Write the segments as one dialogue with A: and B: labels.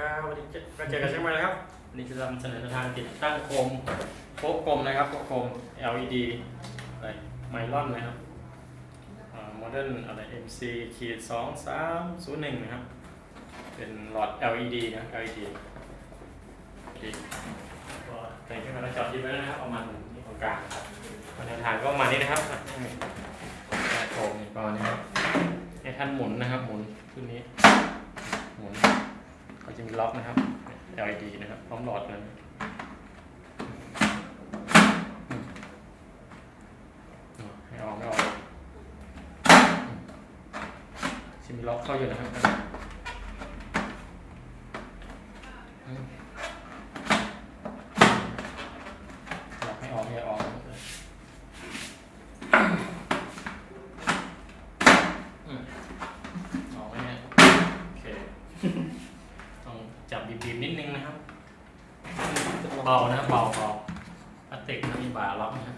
A: ครับวันนี้เจอก็เจอกันเช่นเคยนะครับวันนี้จะนำเสนอทางติดตั้งโคมโฟกกลมนะครับโคม LED อะไรไมลอนนะครับโมเดิร์นอะไร MC ขีดสองสามศูนย์หนึ่งนะครับ เป็นหลอด LED นะ LED ดีก็แต่งขึ้นมาแล้วจอดยึดไว้แล้วนะครับเอามาที่ตรงกลางครับแนวทางก็ประมาณนี้นะครับโคมนี่ประมาณนี้ครับให้ท่านหมุนนะครับหมุนขึ้นนี้หมุนก็ จะมีล็อกนะครับ LED นะครับพร้อมหลอดนั้นให้ออกไม่ออกจะมีล็อกเข้าอยู่นะครับล็อกให้ออกไม่ออกอืมออกไหมเนี่ยโอเค บีบๆนิดนึงนะครับเบานะเบาเบาพลาสติกนะมีบาล็อกนะ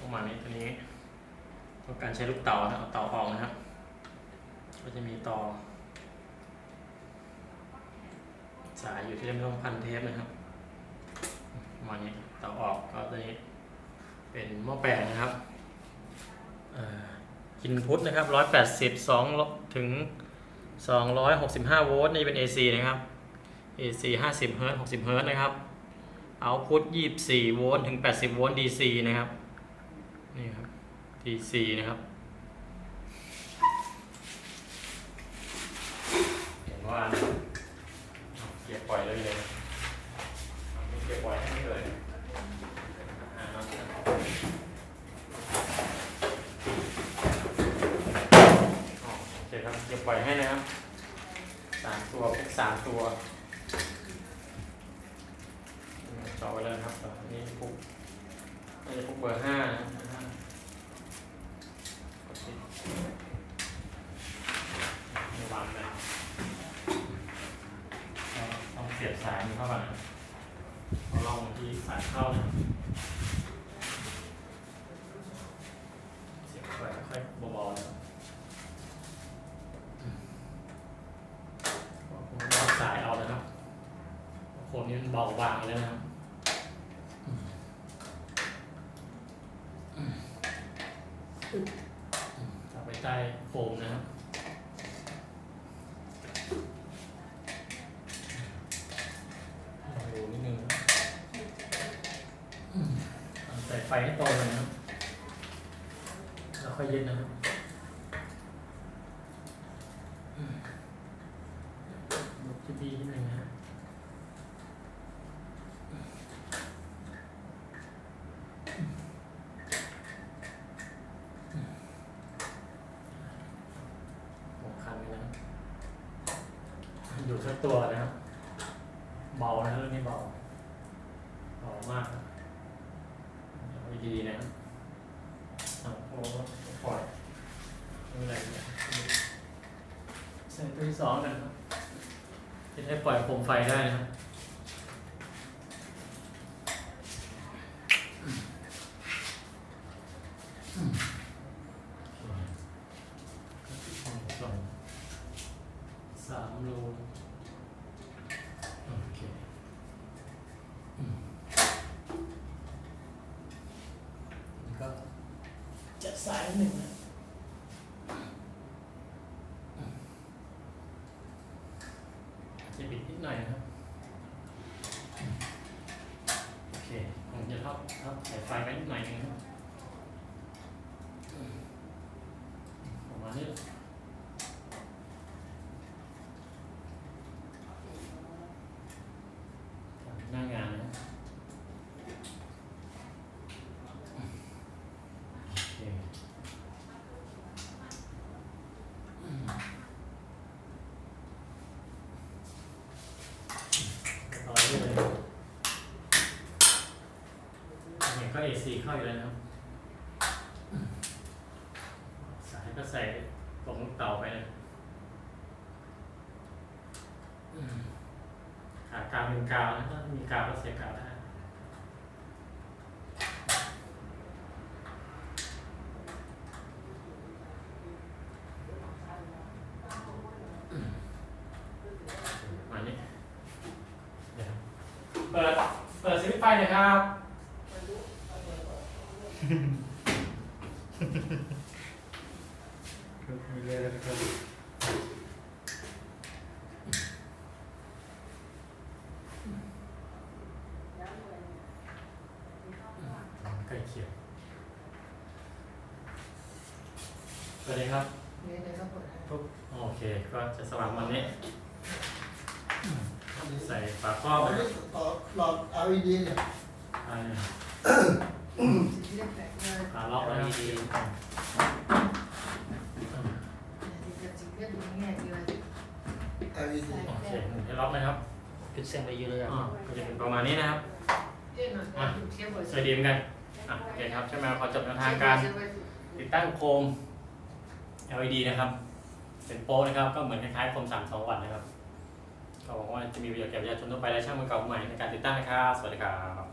A: ประมาณนี้ตัวนี้ต้องการใช้ลูกเต๋านะเอาเต๋าออกนะครับ ก็จะมีต่อ สายอยู่ที่ไม่ต้องพันเทปนะครับประมาณนี้เต๋าออกก็ตัวนี้ เป็นหม้อแปลงนะครับออกินพุทนะครับร้อยแปดสิบสองถึง 265 โวลต์นี่เป็น AC นะครับ AC 50เฮิร์ตซ์60เฮิร์ตซ์นะครับเอาพุท24 โวลต์ถึง 80 โวลต์ DC นะครับ นี่ครับ DC นะครับ เห็นว่านะครับเอาเกียร์ปล่อยเลยเลยเอาเกียร์ปล่อยให้เลยอ่าอ๋อโอเครับเกียร์ปล่อยให้นะครับสามตัวพวกสามตัวต่อไปเลยครับต่อนี้พวกน่าจะพวกเบอร์ห้านะครับวางเลยต้องเสียบสายมันเข้าไปเอาลองที่สายเข้านะครับเสียบเข้าไปค่อยๆเบาๆนะครับ ผมเอาสายเอาเลยครับโค นนี้มันเบาบางเลยนะครับไปใต้โฟมนะครับดูนิดนึงนะใส่ไฟให้โตเลยนะครับ แล้วค่อยเยึดนะครับ ลบจะดีนิดนึงนะฮะหกคันเลยนะ อยู่สักตัวนะครับ เบานะเรื่องนี้เบาเบามากเอาดีๆนะครับโอ้ปล่อยอะไรเนี่ยใส่ตัวที่สองนะครับจะได้ปล่อยโคมไฟได้นะครับสองสามโลโอเคแล้วก็จัด สายหนึ่งนะจะบิดนิดหน่อยนะครับ โอเคผมจะทับทับสายไฟไว้นิดหน่อยนึงครับ เนี่ยก็เอซีเข้าอยู่แล้วนะครับ สายก็ใส่ตรงเต่าไปนะหากาวเป็นกาวนะถ้ามีกาวก็ใส่กาวได้เปิด เปิดสวิตช์ไฟนะครับ มีเลยนะครับใกล้เคียงสวัสดีครับ
B: เนี่ยเดี๋ยวก็เปิดให้
A: ปุ๊บโอเค ก็จะสว่างวันนี้ ใส่ฝาครอบนะ
C: ต่อหลอด LED เนี่ย
A: อ่า
B: สีที่เรียกแปลกเลย
A: ฝาล็อกนะครับ
B: เนี่ยที่จะสี เรียกดูง่ายๆคืออะไร
C: LED
A: โอเคให้ล็อกนะครับ
D: จุดเส้นไปเยอะเลยอะ
A: อ่าก็จะเป็นประมาณนี้นะครับ
B: เอ๊ะหน่อยนะดูเทียบกับ
A: สวัสดีเหมือนกันอะโอเคครับใช่ไหมขอจบแนวทางการติดตั้งโคม LED นะครับ เป็นโป๊ะนะครับ ก็เหมือนคล้ายๆโคม32วัตต์นะครับก็หวังว่าจะมีประโยชน์แก่ประชาชนทั่วไปและช่างมือเก่ามือใหม่ในการติดตั้งนะครับสวัสดีครับ